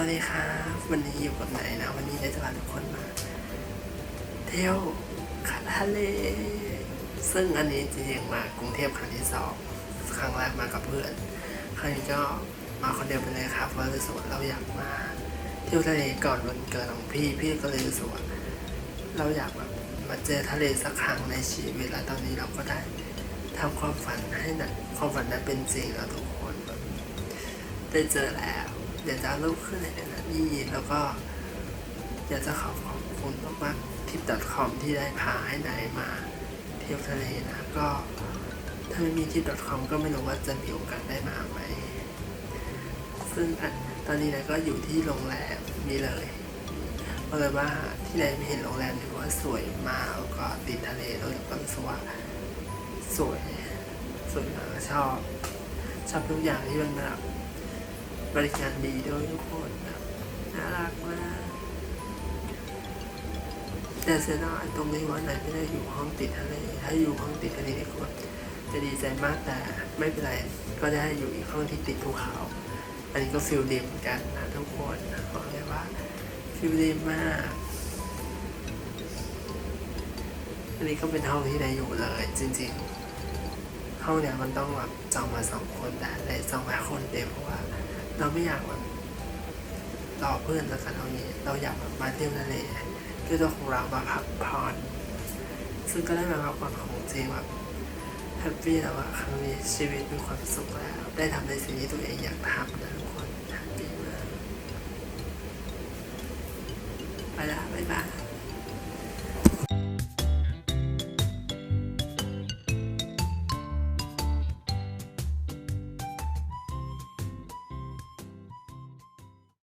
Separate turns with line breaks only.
วัสดีครับวันนี้อยู่กับไหนนะ วันนี้ได้จะพาทุกคนมา เที่ยวขาทะเล ซึ่งอันนี้จริงๆมากรุงเทพครั้งที่สองครั้งแรกมากับเพื่อน ครั้งนี้ก็มาคนเดียวไปเลยครับเพราะรู้สึกว่าเราอยากมาเที่ยวทะเลก่อนวันเกิดของพี่ พี่ก็เลยรู้สึกว่าเราอยากแบบมาเจอทะเลสักครั้งในชีวิตแล้วตอนนี้เราก็ได้ทำความฝันให้นะความฝันนั้นเป็นจริงแล้วทุกคนแบบได้เจอแล้ว เดี๋ยวจะรูปขึ้นในนั้นนี่แล้วก็อยากจะขอขอบคุณมากๆทิป .com ที่ได้พาให้นายมาเที่ยวทะเลนะก็ถ้าไม่มีทิป .com ก็ไม่รู้ว่าจะมีโอกาสได้มาไหม ซึ่งตอนนี้นายก็อยู่ที่โรงแรมนี่เลยก็เลยว่าที่ไหนไม่เห็นโรงแรมที่ว่าสวยมากแล้วก็ติดทะเลแล้วก็รู้สึกว่าสวยสวยมากชอบชอบทุกอย่างที่มันแบบ บริการดีด้วยทุกคนแบบน่ารักมาก แต่เสียดายตรงนี้ว่าไหนไม่ได้อยู่ห้องติดทะเลถ้าอยู่ห้องติดทะเลนี่ควรจะดีใจมากแต่ไม่เป็นไรก็ได้อยู่อีกห้องที่ติดภูเขา อันนี้ก็ฟิลดีเหมือนกันนะทุกคนบอกเลยว่าฟิลดีมากอันนี้ก็เป็นห้องที่ได้อยู่เลยจริงๆ ห้องเนี่ยมันต้องแบบจองมาสองคนแต่เลยจอง เราไม่อยากแบบต่อเพื่อนแล้วกันเอางี้ เราอยากแบบมาเที่ยวทะเลด้วยตัวของเรามาพักผ่อนซึ่งก็ได้มาพักผ่อนของจริงแบบแฮปปี้แล้วอะครั้งนี้ชีวิตมีความสุขแล้ว ได้ทำในสิ่งที่ตัวเองอยากทำนะทุกคนแฮปปี้มากไปละบ๊ายบาย